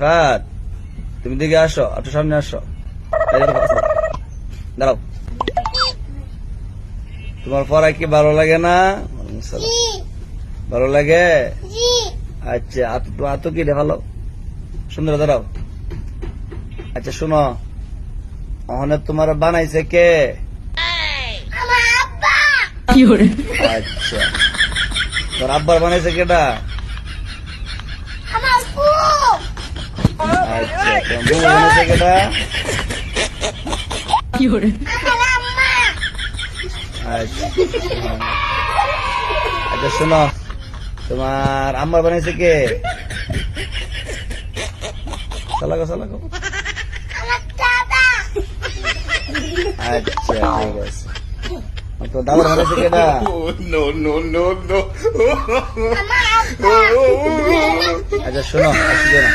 ফাত তুমি দিকে আসো একটু সামনে আসো। দাঁড়াও। তোমার পড়া কি ভালো লাগে না? ভালো লাগে? আচ্ছা আত কি রে ভালো? সুন্দর দাঁড়াও। আচ্ছা শোনো। ওখানে তোমার বানাইছে কে? আচ্ছা। তোর আব্বার বানাইছে কেটা আচ্ছা শোনো তোমার আম্মার বানাইছে কে চালাকো চালাকো আচ্ছা বানাইছে কেটা. আচ্ছা শোনো আসবে না